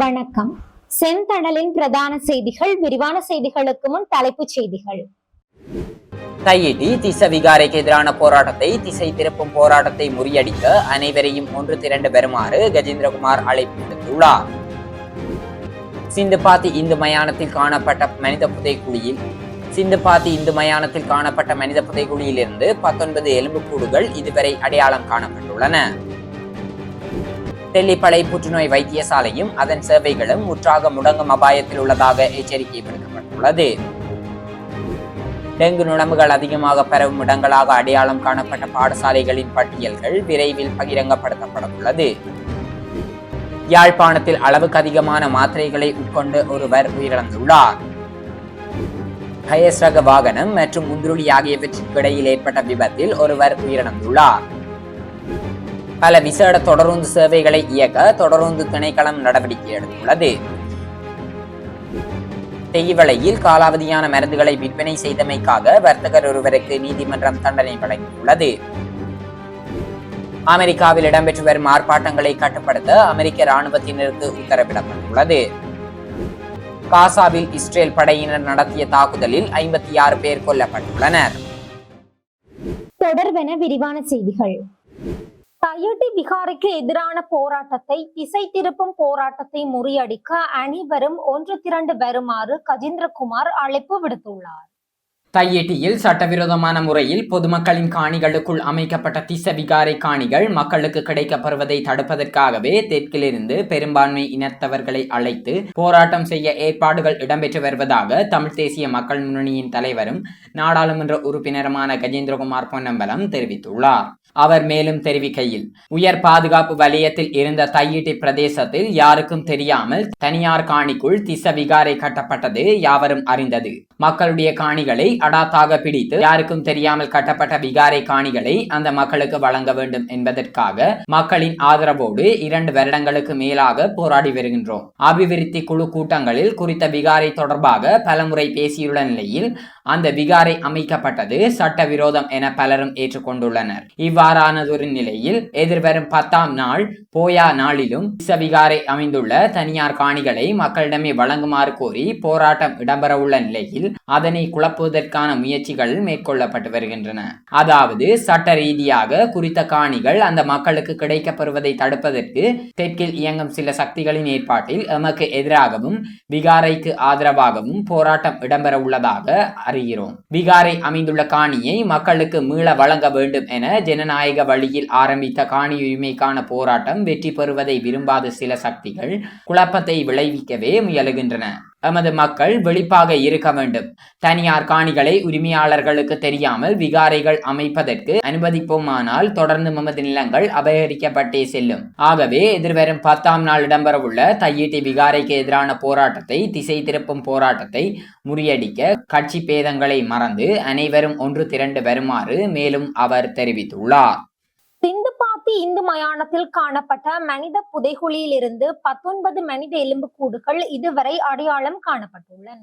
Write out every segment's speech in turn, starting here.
வணக்கம். செந்தணலின் பிரதான செய்திகள் விரிவான செய்திகளுக்கு முன் தலைப்புச் செய்திகள். கையிட்டி திச விகாரைக்கு எதிரான போராட்டத்தை திசை திருப்பும் போராட்டத்தை முறியடிக்க அனைவரையும் ஒன்று திரண்டு வருமாறு கஜேந்திரகுமார் அழைப்பு விடுத்துள்ளார். சிந்துபாத்தி இந்து மயானத்தில் காணப்பட்ட மனித புதைக்குழியில் சிந்துபாத்தி இந்து மயானத்தில் காணப்பட்ட மனித புதைக்குழியிலிருந்து பத்தொன்பது எலும்புக்கூடுகள் இதுவரை அடையாளம் காணப்பட்டுள்ளன. தெல்லிப்பளை புற்றுநோய் வைத்தியசாலையும் அதன் சேவைகளும் முற்றாக முடங்கும் அபாயத்தில் உள்ளதாக எச்சரிக்கை விடுக்கப்பட்டுள்ளது. டெங்கு நுழம்புகள் அதிகமாக பரவும் இடங்களாக அடையாளம் காணப்பட்ட பாடசாலைகளின் பட்டியல்கள் விரைவில் பகிரங்கப்படுத்தப்பட உள்ளது யாழ்ப்பாணத்தில் அளவுக்கு அதிகமான மாத்திரைகளை உட்கொண்டு ஒருவர் உயிரிழந்துள்ளார். ஹயஸ்ரக வாகனம் மற்றும் முந்துருளி ஆகியவற்றுக்கு இடையில் ஏற்பட்ட விபத்தில் ஒருவர் உயிரிழந்துள்ளார். பல விசேட தொடருந்து சேவைகளை இயக்க தொடருந்து திணைக்களம் நடவடிக்கை எடுத்துள்ளது. தெய்வளையில் காலாவதியான மருந்துகளை விற்பனை செய்தமைக்காக வர்த்தகர் ஒருவருக்கு நீதிமன்றம் தண்டனை வழங்கியுள்ளது. அமெரிக்காவில் இடம்பெற்று வரும் ஆர்ப்பாட்டங்களை கட்டுப்படுத்த அமெரிக்க ராணுவத்தினருக்கு உத்தரவிடப்பட்டுள்ளது. காசாவில் இஸ்ரேல் படையினர் நடத்திய தாக்குதலில் ஐம்பத்தி ஆறு பேர் கொல்லப்பட்டுள்ளனர். தொடர்வென விரிவான செய்திகள். தையட்டி விகாரைக்கு எதிரான போராட்டத்தை திசை திருப்பும் போராட்டத்தை முறியடிக்க அனைவரும் ஒன்று திரண்டு வருமாறு கஜேந்திரகுமார் அழைப்பு விடுத்துள்ளார். தையேட்டியில் சட்டவிரோதமான முறையில் பொதுமக்களின் காணிகளுக்குள் அமைக்கப்பட்ட திச விகாரை காணிகள் மக்களுக்கு கிடைக்கப்பெறுவதை தடுப்பதற்காகவே தெற்கிலிருந்து பெரும்பான்மை இனத்தவர்களை அழைத்து போராட்டம் செய்ய ஏற்பாடுகள் இடம்பெற்று வருவதாக தமிழ் தேசிய மக்கள் முன்னணியின் தலைவரும் நாடாளுமன்ற உறுப்பினருமான கஜேந்திரகுமார் பொன்னம்பலம் தெரிவித்துள்ளார். அவர் மேலும் தெரிவிக்கையில் உயர் பாதுகாப்பு வலயத்தில் இருந்த தையீட்டி பிரதேசத்தில் யாருக்கும் தெரியாமல் தனியார் காணிக்குள் திச விகாரை கட்டப்பட்டது யாவரும் அறிந்தது. மக்களுடைய காணிகளை அடாத்தாக பிடித்து யாருக்கும் தெரியாமல் கட்டப்பட்ட விகாரை காணிகளை அந்த மக்களுக்கு வழங்க வேண்டும் என்பதற்காக மக்களின் ஆதரவோடு இரண்டு வருடங்களுக்கு மேலாக போராடி வருகின்றோம். அபிவிருத்தி குழு கூட்டங்களில் குறித்த விகாரை தொடர்பாக பலமுறை பேசியுள்ள நிலையில் அந்த விகாரை அமைக்கப்பட்டது சட்டவிரோதம் என பலரும் ஏற்றுக்கொண்டுள்ளனர். இவ்வாறானதொரு நிலையில் எதிர்வரும் பத்தாம் நாள் போயா நாளிலும் விகாரை அமைந்துள்ள தனியார் காணிகளை மக்களிடமே வழங்குமாறு கோரி போராட்டம் இடம்பெறவுள்ள நிலையில் அதனை குழப்புவதற்கான முயற்சிகள் மேற்கொள்ளப்பட்டு வருகின்றன. அதாவது சட்ட ரீதியாக குறித்த காணிகள் அந்த மக்களுக்கு கிடைக்கப்பெறுவதை தடுப்பதற்கு தெற்கில் இயங்கும் சில சக்திகளின் ஏற்பாட்டில் எமக்கு எதிராகவும் விகாரைக்கு ஆதரவாகவும் போராட்டம் இடம்பெற உள்ளதாக அறிகிறோம். விகாரை அமைந்துள்ள காணியை மக்களுக்கு மீள வழங்க வேண்டும் என ஜனநாயக வழியில் ஆரம்பித்த காணி உரிமைக்கான போராட்டம் வெற்றி பெறுவதை விரும்பாத சில சக்திகள் குழப்பத்தை விளைவிக்கவே முயலுகின்றன. எமது மக்கள் வெளிப்பாக இருக்க வேண்டும். தனியார் காணிகளை உரிமையாளர்களுக்கு தெரியாமல் விகாரைகள் அமைப்பதற்கு அனுமதிப்போமானால் தொடர்ந்து எமது நிலங்கள் அபகரிக்கப்பட்டே செல்லும். ஆகவே எதிர்வரும் பத்தாம் நாள் இடம்பெறவுள்ள தையீட்டி விகாரைக்கு எதிரான போராட்டத்தை திசை திருப்பும் போராட்டத்தை முறியடிக்க கட்சி பேதங்களை மறந்து அனைவரும் ஒன்று திரண்டு வருமாறு மேலும் அவர் தெரிவித்துள்ளார். சிந்துபாத்தி இந்து மயானத்தில் காணப்பட்ட மனித புதைகுழியிலிருந்து பத்தொன்பது மனித எலும்புக்கூடுகள் இதுவரை அடையாளம் காணப்பட்டுள்ளன.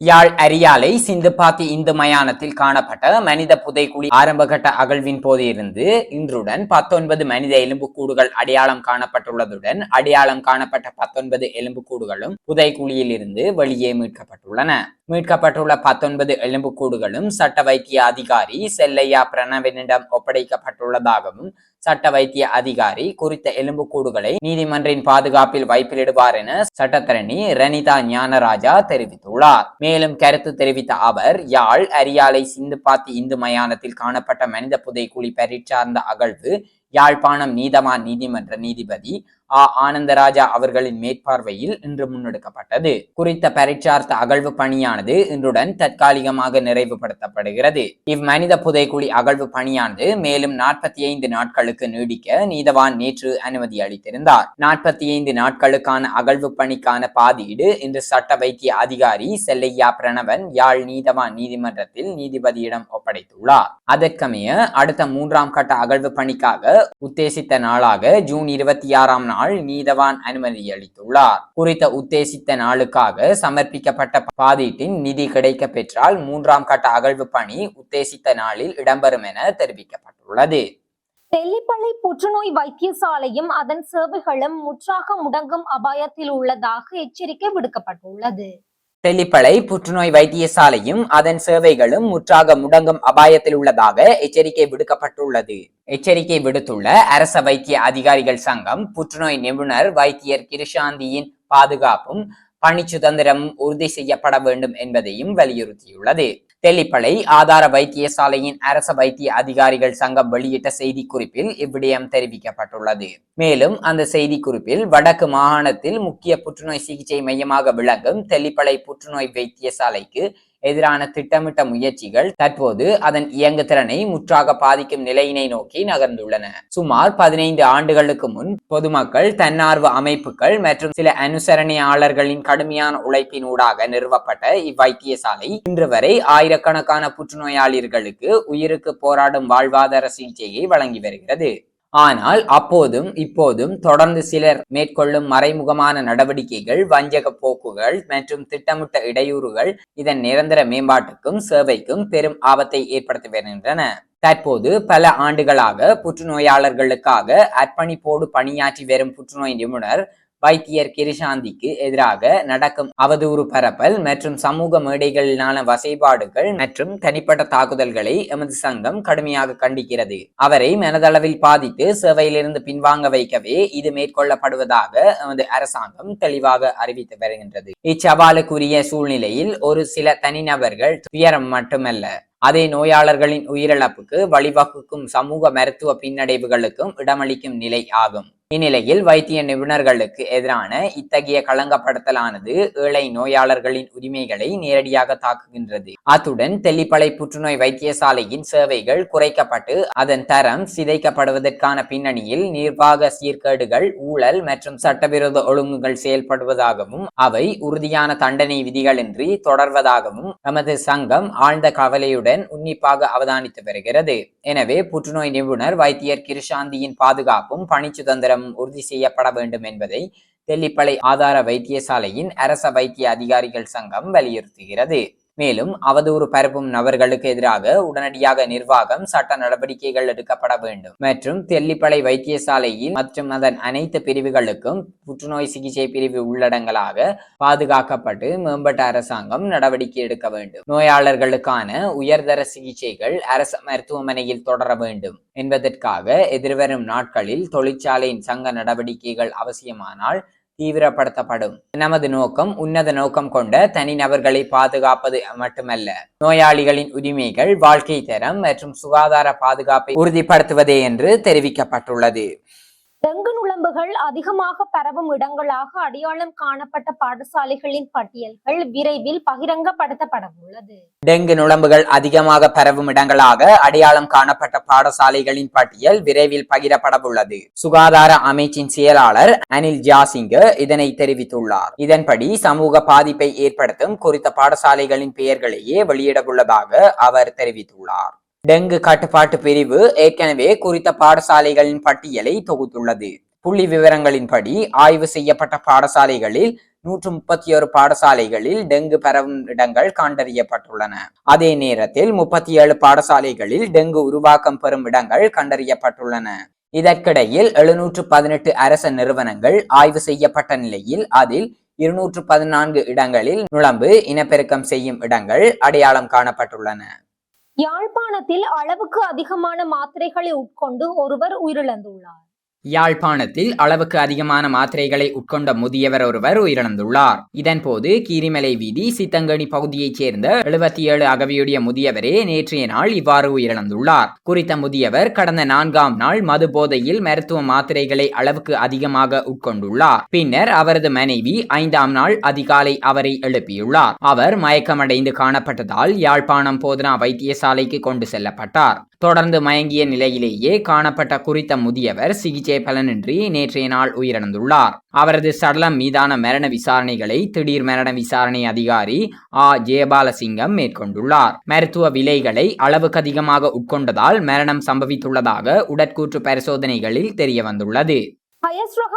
யாழ் அரியாலை சிந்துபாத்தி இந்து மயானத்தில் காணப்பட்ட மனித புதைக்குழி ஆரம்பகட்ட அகழ்வின் போது இருந்து இன்றுடன் பத்தொன்பது மனித எலும்புக்கூடுகள் அடையாளம் காணப்பட்டுள்ளதுடன் அடையாளம் காணப்பட்ட பத்தொன்பது எலும்புக்கூடுகளும் புதைக்குழியில் இருந்து வெளியே மீட்கப்பட்டுள்ளன. மீட்கப்பட்டுள்ள பத்தொன்பது எலும்புக்கூடுகளும் சட்ட வைத்திய அதிகாரி செல்லையா பிரணவனிடம் ஒப்படைக்கப்பட்டுள்ளதாகவும் சட்ட வைத்திய அதிகாரி குறித்த எலும்புக்கூடுகளை நீதிமன்றின் பாதுகாப்பில் வைப்பிலிடுவார் என சட்டத்தரணி ரனிதா ஞானராஜா தெரிவித்துள்ளார். மேலும் கருத்து தெரிவித்த அவர் யாழ் அரியாலை சிந்துபாத்தி இந்து மயானத்தில் காணப்பட்ட மனித புதைக்குழி பரிச்சார்ந்த அகழ்வு யாழ்ப்பாணம் நீதவான் நீதிமன்ற நீதிபதி ஆ ஆனந்தராஜா அவர்களின் மேற்பார்வையில் இன்று முன்னெடுக்கப்பட்டது. குறித்த பரீட்சார்த்த அகழ்வு பணியானது இன்றுடன் தற்காலிகமாக நிறைவுபடுத்தப்படுகிறது. இம்மனித புதைக்குழி அகழ்வு பணியானது மேலும் நாற்பத்தி ஐந்து நாட்களுக்கு நீடிக்க நீதவான் நேற்று அனுமதி அளித்திருந்தார். நாற்பத்தி ஐந்து நாட்களுக்கான அகழ்வு பணிக்கான பாதீடு இன்று சட்ட வைத்திய அதிகாரி செல்லையா பிரணவன் யாழ் நீதவான் நீதிமன்றத்தில் நீதிபதியிடம் ஒப்படைத்துள்ளார். அதற்கமைய அடுத்த மூன்றாம் கட்ட அகழ்வு பணிக்காக உத்தேசித்த நாளாக ஜூன் இருபத்தி ஆறாம் நாள் நீதவான் அனுமதி அளித்துள்ளார். குறித்த உத்தேசித்த நாளுக்காக சமர்ப்பிக்கப்பட்ட பாதீட்டின் நிதி கிடைக்க பெற்றால் மூன்றாம் கட்ட அகழ்வு பணி உத்தேசித்த நாளில் இடம்பெறும் என தெரிவிக்கப்பட்டுள்ளது. தெல்லிப்பள்ளி புற்றுநோய் வைத்தியசாலையும் அதன் சேவைகளும் முற்றாக முடங்கும் அபாயத்தில் உள்ளதாக எச்சரிக்கை விடுக்கப்பட்டுள்ளது. டெல்லிப்பளை புற்றுநோய் வைத்தியசாலையும் அதன் சேவைகளும் முற்றாக முடங்கும் அபாயத்தில் உள்ளதாக எச்சரிக்கை விடுக்கப்பட்டுள்ளது. எச்சரிக்கை விடுத்துள்ள அரச வைத்திய அதிகாரிகள் சங்கம் புற்றுநோய் நிபுணர் வைத்தியர் கிருஷாந்தியின் பாதுகாப்பும் பணி சுதந்திரம் உறுதி செய்யப்பட வேண்டும் என்பதையும் வலியுறுத்தியுள்ளது. தெல்லிப்பளை ஆதார வைத்தியசாலையின் அரச வைத்திய அதிகாரிகள் சங்கம் வெளியிட்ட செய்திக்குறிப்பில் இவ்விடயம் தெரிவிக்கப்பட்டுள்ளது. மேலும் அந்த செய்திக்குறிப்பில் வடக்கு மாகாணத்தில் முக்கிய புற்றுநோய் சிகிச்சை மையமாக விளங்கும் தெல்லிப்பளை புற்றுநோய் வைத்தியசாலைக்கு எதிரான திட்டமிட்ட முயற்சிகள் தற்போது அதன் இயங்குதிறனை முற்றாக பாதிக்கும் நிலையினை நோக்கி நகர்ந்துள்ளன. சுமார் பதினைந்து ஆண்டுகளுக்கு முன் பொதுமக்கள் தன்னார்வ அமைப்புகள் மற்றும் சில அனுசரணையாளர்களின் கடுமையான உழைப்பினூடாக நிறுவப்பட்ட இவ்வைத்தியசாலை இன்று வரை ஆயிரக்கணக்கான புற்றுநோயாளிகளுக்கு உயிருக்கு போராடும் வாழ்வாதார சிகிச்சையை வழங்கி வருகிறது. ஆனால் அப்போதும் இப்போதும் தொடர்ந்து சிலர் மேற்கொள்ளும் மறைமுகமான நடவடிக்கைகள் வஞ்சக போக்குகள் மற்றும் திட்டமிட்ட இடையூறுகள் இதன் நிரந்தர மேம்பாட்டுக்கும் சேவைக்கும் பெரும் ஆபத்தை ஏற்படுத்தி வருகின்றன. தற்போது பல ஆண்டுகளாக புற்றுநோயாளர்களுக்காக அர்ப்பணிப்போடு பணியாற்றி வரும் புற்றுநோய் நிபுணர் வைத்தியர் கிருஷாந்திக்கு எதிராக நடக்கும் அவதூறு பரப்பல் மற்றும் சமூக மேடைகளிலான வசைபாடுகள் மற்றும் தனிப்பட்ட தாக்குதல்களை எமது சங்கம் கடுமையாக கண்டிக்கிறது. அவரை மனதளவில் பாதித்து சேவையிலிருந்து பின்வாங்க வைக்கவே இது மேற்கொள்ளப்படுவதாக எமது அரசாங்கம் தெளிவாக அறிவித்து வருகின்றது. இச்சவாலுக்குரிய சூழ்நிலையில் ஒரு சில தனிநபர்கள் துயரம் மட்டுமல்ல அதே நோயாளர்களின் உயிரிழப்புக்கு வழிவகுக்கும் சமூக மருத்துவ பின்னடைவுகளுக்கும் இடமளிக்கும் நிலை ஆகும். இந்நிலையில் வைத்திய நிபுணர்களுக்கு எதிரான இத்தகைய களங்கப்படுத்தலானது ஏழை நோயாளர்களின் உரிமைகளை நேரடியாக தாக்குகின்றது. அத்துடன் தெல்லிப்பளை புற்றுநோய் வைத்தியசாலையின் சேவைகள் குறைக்கப்பட்டு அதன் தரம் சிதைக்கப்படுவதற்கான பின்னணியில் நிர்வாக சீர்கேடுகள் ஊழல் மற்றும் சட்டவிரோத ஒழுங்குகள் செயல்படுவதாகவும் அவை உறுதியான தண்டனை விதிகளின்றி தொடர்வதாகவும் நமது சங்கம் ஆழ்ந்த கவலையுடன் உன்னிப்பாக அவதானித்து வருகிறது. எனவே புற்றுநோய் நிபுணர் வைத்தியர் கிருஷாந்தியின் பாதுகாப்பும் பணி சுதந்திரமும் உறுதி செய்யப்பட வேண்டும் என்பதை தெல்லிப்பளை ஆதார வைத்தியசாலையின் அரச வைத்திய அதிகாரிகள் சங்கம் வலியுறுத்துகிறது. மேலும் அவதூறு பரப்பும் நபர்களுக்கு எதிராக உடனடியாக நிர்வாகம் சட்ட நடவடிக்கைகள் எடுக்கப்பட வேண்டும். மற்றும் தெல்லிப்பளை வைத்தியசாலையில் மற்றும் அதன் அனைத்து பிரிவுகளுக்கும் புற்றுநோய் சிகிச்சை பிரிவு உள்ளடங்களாக பாதுகாக்கப்பட்டு மேம்பட்ட அரசாங்கம் நடவடிக்கை எடுக்க வேண்டும். நோயாளர்களுக்கான உயர்தர சிகிச்சைகள் அரசு மருத்துவமனையில் தொடர வேண்டும். என்பதற்காக எதிர்வரும் நாட்களில் தொழிற்சாலையின் சங்க நடவடிக்கைகள் அவசியமானால் தீவிரப்படுத்தப்படும். நமது நோக்கம் உன்னத நோக்கம் கொண்ட தனிநபர்களை பாதுகாப்பது மட்டுமல்ல. நோயாளிகளின் உரிமைகள் வாழ்க்கை தரம் மற்றும் சுகாதார பாதுகாப்பை உறுதிப்படுத்துவதே என்று தெரிவிக்கப்பட்டுள்ளது. டெங்கு நுழம்புகள் அதிகமாக பரவும் இடங்களாக அடையாளம் காணப்பட்ட பாடசாலைகளின் பட்டியல்கள் விரைவில் பகிரங்கப்படுத்தப்பட உள்ளது டெங்கு நுழம்புகள் அதிகமாக பரவும் இடங்களாக அடையாளம் காணப்பட்ட பாடசாலைகளின் பட்டியல் விரைவில் பகிரப்படவுள்ளது. சுகாதார அமைச்சின் செயலாளர் அனில் ஜாசிங்க இதனை தெரிவித்துள்ளார். இதன்படி சமூக பாதிப்பை ஏற்படுத்தும் குறித்த பாடசாலைகளின் பெயர்களையே வெளியிடவுள்ளதாக அவர் தெரிவித்துள்ளார். டெங்கு கட்டுப்பாட்டு பிரிவு ஏற்கனவே குறித்த பாடசாலைகளின் பட்டியலை தொகுத்துள்ளது. புள்ளி விவரங்களின்படி ஆய்வு செய்யப்பட்ட பாடசாலைகளில் நூற்று முப்பத்தி ஒரு பாடசாலைகளில் டெங்கு பரவும் இடங்கள் கண்டறியப்பட்டுள்ளன. அதே நேரத்தில் முப்பத்தி ஏழு பாடசாலைகளில் டெங்கு உருவாக்கம் பெறும் இடங்கள் கண்டறியப்பட்டுள்ளன. இதற்கிடையில் எழுநூற்று பதினெட்டு அரச நிறுவனங்கள் ஆய்வு செய்யப்பட்ட நிலையில் அதில் இருநூற்று பதினான்கு இடங்களில் நுழம்பு இனப்பெருக்கம் செய்யும் இடங்கள் அடையாளம் காணப்பட்டுள்ளன. யாழ்ப்பாணத்தில் அளவுக்கு அதிகமான மாத்திரைகளை உட்கொண்டு ஒருவர் உயிரிழந்துள்ளார். யாழ்ப்பாணத்தில் அளவுக்கு அதிகமான மாத்திரைகளை உட்கொண்ட முதியவர் ஒருவர் உயிரிழந்துள்ளார். இதன்போது கீரிமலை வீதி சித்தங்கனி பகுதியைச் சேர்ந்த எழுபத்தி ஏழு அகவியுடைய முதியவரே நேற்றைய நாள் இவ்வாறு உயிரிழந்துள்ளார். குறித்த முதியவர் கடந்த நான்காம் நாள் மது போதையில் மருத்துவ மாத்திரைகளை அளவுக்கு அதிகமாக உட்கொண்டுள்ளார். பின்னர் அவரது மனைவி ஐந்தாம் நாள் அதிகாலை அவரை எழுப்பியுள்ளார். அவர் மயக்கமடைந்து காணப்பட்டதால் யாழ்ப்பாணம் போதனா வைத்தியசாலைக்கு கொண்டு செல்லப்பட்டார். தொடர்ந்து மயங்கிய நிலையிலேயே காணப்பட்ட குறித்த முதியவர் சிகிச்சை பலனின்றி நேற்றைய நாள் உயிரிழந்துள்ளார். அவரது சடலம் மீதான மரண விசாரணைகளை திடீர் மரண விசாரணை அதிகாரி ஆ. ஜெயபாலசிங்கம் மேற்கொண்டுள்ளார். மருத்துவ விலைகளை அளவுக்கு அதிகமாக உட்கொண்டதால் மரணம் சம்பவித்துள்ளதாக உடற்கூற்று பரிசோதனைகளில் தெரிய வந்துள்ளது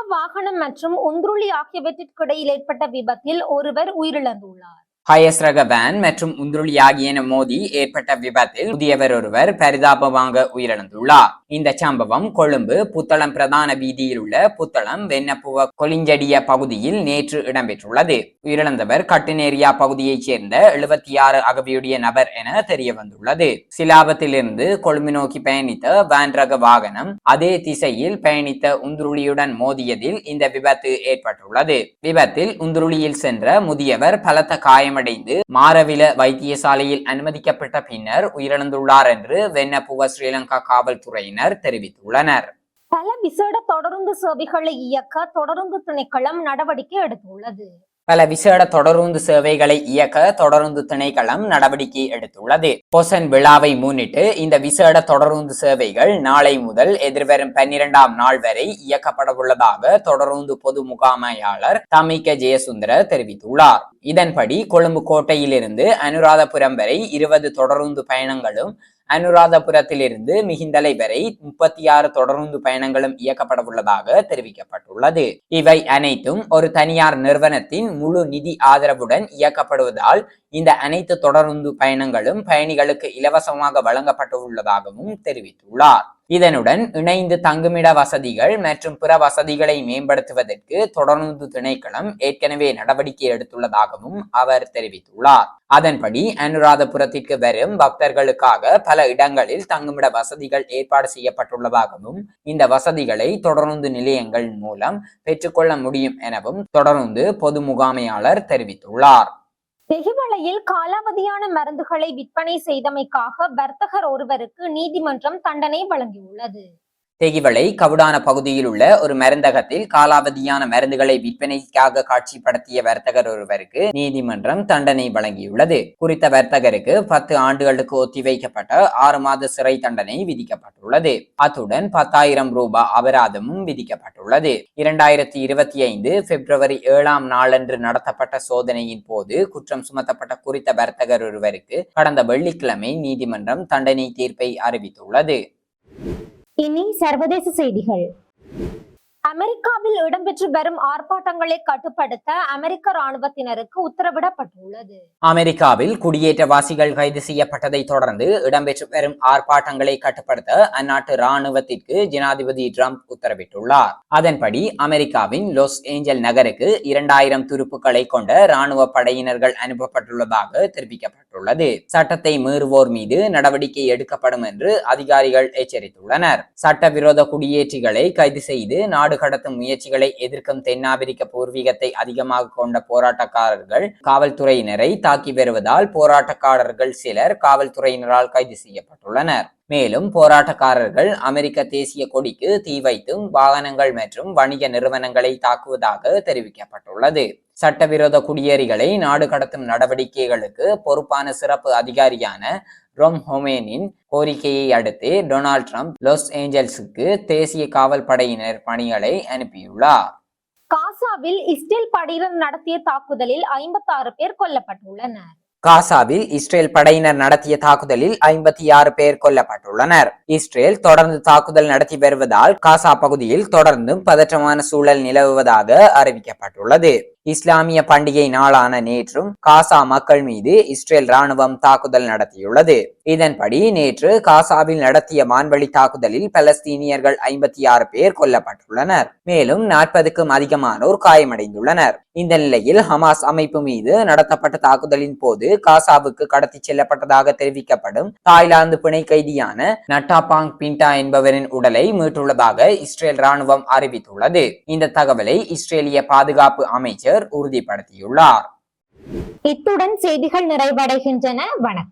வாகனம் மற்றும் உந்துருளி ஆகியவற்றிற்கிடையில் ஏற்பட்ட விபத்தில் ஒருவர் உயிரிழந்துள்ளார். ஹயஸ் ரக வேன் மற்றும் உந்துருளி ஆகியன மோதி ஏற்பட்ட விபத்தில் முதியவர் ஒருவர் பரிதாபமாக உயிரிழந்துள்ளார். இந்த சம்பவம் கொழும்பு புத்தளம் பிரதான வீதியில் உள்ள புத்தளம் வெண்ணப்புவ கொலிஞ்சடிய பகுதியில் நேற்று இடம்பெற்றுள்ளது. உயிரிழந்தவர் கட்டுநேரியா பகுதியைச் சேர்ந்த எழுபத்தி ஆறு அகவியுடைய நபர் என தெரிய வந்துள்ளது சிலாபத்திலிருந்து கொழும்பு நோக்கி பயணித்த வேன் ரக வாகனம் அதே திசையில் பயணித்த உந்துருளியுடன் மோதியதில் இந்த விபத்து ஏற்பட்டுள்ளது. விபத்தில் உந்துருளியில் சென்ற முதியவர் பலத்த காயமடைந்து மாரவில வைத்தியசாலையில் அனுமதிக்கப்பட்ட பின்னர் உயிரிழந்துள்ளார் என்று வெண்ணப்புவ ஸ்ரீலங்கா காவல்துறையினர் தெரிவித்துள்ளனர். பல விசேட தொடருந்து சேவைகளை இயக்க தொடருந்து திணைக்களம் நடவடிக்கை எடுத்துள்ளது. பல விசேட தொடருந்து சேவைகளை இயக்க தொடருந்து திணைக்களம் நடவடிக்கை எடுத்துள்ளது. பொசன் விழாவை முன்னிட்டு இந்த விசேட தொடருந்து சேவைகள் நாளை முதல் எதிர்வரும் பன்னிரெண்டாம் நாள் வரை இயக்கப்படவுள்ளதாக தொடருந்து பொது முகாமையாளர் தமிக்க ஜெயசுந்தர தெரிவித்துள்ளார். இதன்படி கொழும்பு கோட்டையிலிருந்து அனுராதபுரம் வரை இருபது தொடருந்து பயணங்களும் அனுராதபுரத்திலிருந்து மிகிந்தலை வரை முப்பத்தி ஆறு தொடருந்து பயணங்களும் இயக்கப்பட உள்ளதாக தெரிவிக்கப்பட்டுள்ளது. இவை அனைத்தும் ஒரு தனியார் நிறுவனத்தின் முழு நிதி ஆதரவுடன் இயக்கப்படுவதால் இந்த அனைத்து தொடருந்து பயணங்களும் பயணிகளுக்கு இலவசமாக வழங்கப்பட்டு உள்ளதாகவும் தெரிவித்துள்ளார். இதனுடன் இணைந்து தங்குமிட வசதிகள் மற்றும் பிற வசதிகளை மேம்படுத்துவதற்கு தொடர்ந்து திணைக்களம் ஏற்கனவே நடவடிக்கை எடுத்துள்ளதாகவும் அவர் தெரிவித்துள்ளார். அதன்படி அனுராதபுரத்திற்கு வரும் பக்தர்களுக்காக பல இடங்களில் தங்குமிட வசதிகள் ஏற்பாடு செய்யப்பட்டுள்ளதாகவும் இந்த வசதிகளை தொடர்ந்து நிலையங்கள் மூலம் பெற்றுக்கொள்ள முடியும் எனவும் தொடர்ந்து பொது முகாமையாளர் தெரிவித்துள்ளார். தெஹிவளையில் காலாவதியான மருந்துகளை விற்பனை செய்தமைக்காக வர்த்தகர் ஒருவருக்கு நீதிமன்றம் தண்டனை வழங்கியுள்ளது. தெகிவளை கவுடான பகுதியில் உள்ள ஒரு மருந்தகத்தில் காலாவதியான மருந்துகளை விற்பனைக்காக காட்சிப்படுத்திய வர்த்தகர் ஒருவருக்கு நீதிமன்றம் தண்டனை வழங்கியுள்ளது. குறித்த வர்த்தகருக்கு பத்து ஆண்டுகளுக்கு ஒத்திவைக்கப்பட்ட ஆறு மாத சிறை தண்டனை விதிக்கப்பட்டுள்ளது. அத்துடன் பத்தாயிரம் ரூபாய் அபராதமும் விதிக்கப்பட்டுள்ளது. இரண்டாயிரத்தி இருபத்தி ஐந்து பிப்ரவரி ஏழாம் நாளன்று நடத்தப்பட்ட சோதனையின் போது குற்றம் சுமத்தப்பட்ட குறித்த வர்த்தகர் ஒருவருக்கு கடந்த வெள்ளிக்கிழமை நீதிமன்றம் தண்டனை தீர்ப்பை அறிவித்துள்ளது. இனி சர்வதேச செய்திகள். அமெரிக்காவில் இடம்பெற்று வரும் ஆர்ப்பாட்டங்களை கட்டுப்படுத்த அமெரிக்க ராணுவத்தினருக்கு உத்தரவிடப்பட்டுள்ளது. அமெரிக்காவில் குடியேற்றவாசிகள் கைது செய்யப்பட்டதை தொடர்ந்து இடம்பெற்று வரும் ஆர்ப்பாட்டங்களை கட்டுப்படுத்த அந்நாட்டு ராணுவத்திற்கு ஜனாதிபதி ட்ரம்ப் உத்தரவிட்டுள்ளார். அதன்படி அமெரிக்காவின் லாஸ் ஏஞ்சல் நகருக்கு இரண்டாயிரம் துருப்புக்களை கொண்ட ராணுவ படையினர்கள் அனுப்பப்பட்டுள்ளதாக தெரிவிக்கப்பட்டுள்ளது சட்டத்தை மீறுவோர் மீது நடவடிக்கை எடுக்கப்படும் என்று அதிகாரிகள் எச்சரித்துள்ளனர். சட்டவிரோத குடியேற்றிகளை கைது செய்து நாடு கடத்தும் முயற்சிகளை எதிர்க்கும் தென்னாப்பிரிக்க பூர்வீகத்தை அதிகமாக கொண்ட போராட்டக்காரர்கள் காவல்துறையினரை தாக்கி வருவதால் போராட்டக்காரர்கள் சிலர் காவல்துறையினரால் கைது செய்யப்பட்டுள்ளனர். மேலும் போராட்டக்காரர்கள் அமெரிக்க தேசிய கொடிக்கு தீ வைத்தும் வாகனங்கள் மற்றும் வணிக நிறுவனங்களை தாக்குவதாக தெரிவிக்கப்பட்டுள்ளது. சட்டவிரோத குடியேறிகளை நாடு கடத்தும் நடவடிக்கைகளுக்கு பொறுப்பான சிறப்பு அதிகாரியான ரொம் ஹொமேனின் கோரிக்கையை அடுத்து டொனால்ட் ட்ரம்ப் லாஸ் ஏஞ்சல்ஸுக்கு தேசிய காவல் படையினர் பணிகளை அனுப்பியுள்ளார். காசாவில் இஸ்ரேல் படையினர் நடத்திய தாக்குதலில் ஐம்பத்தாறு பேர் கொல்லப்பட்டுள்ளனர். காசாவில் இஸ்ரேல் படையினர் நடத்திய தாக்குதலில் ஐம்பத்தி ஆறு பேர் கொல்லப்பட்டுள்ளனர். இஸ்ரேல் தொடர்ந்து தாக்குதல் நடத்தி வருவதால் காசா பகுதியில் தொடர்ந்தும் பதற்றமான சூழல் நிலவுவதாக அறிவிக்கப்பட்டுள்ளது. இஸ்லாமிய பண்டிகை நாளான நேற்றும் காசா மக்கள் மீது இஸ்ரேல் ராணுவம் தாக்குதல் நடத்தியுள்ளது. இதன்படி நேற்று காசாவில் நடத்திய வான்வழி தாக்குதலில் பலஸ்தீனியர்கள் ஐம்பத்தி ஆறு பேர் கொல்லப்பட்டுள்ளனர். மேலும் நாற்பதுக்கும் அதிகமானோர் காயமடைந்துள்ளனர். இந்த நிலையில் ஹமாஸ் அமைப்பு மீது நடத்தப்பட்ட தாக்குதலின் போது காசாவுக்கு கடத்தி செல்லப்பட்டதாக தெரிவிக்கப்படும் தாய்லாந்து பிணை கைதியான நட்டாபாங் பிண்டா என்பவரின் உடலை மீட்டுள்ளதாக இஸ்ரேல் ராணுவம் அறிவித்துள்ளது. இந்த தகவலை இஸ்ரேலிய பாதுகாப்பு அமைச்சர் அமைச்சர் உறுதிப்படுத்தியுள்ளார். இத்துடன் செய்திகள் நிறைவடைகின்றன. வணக்கம்.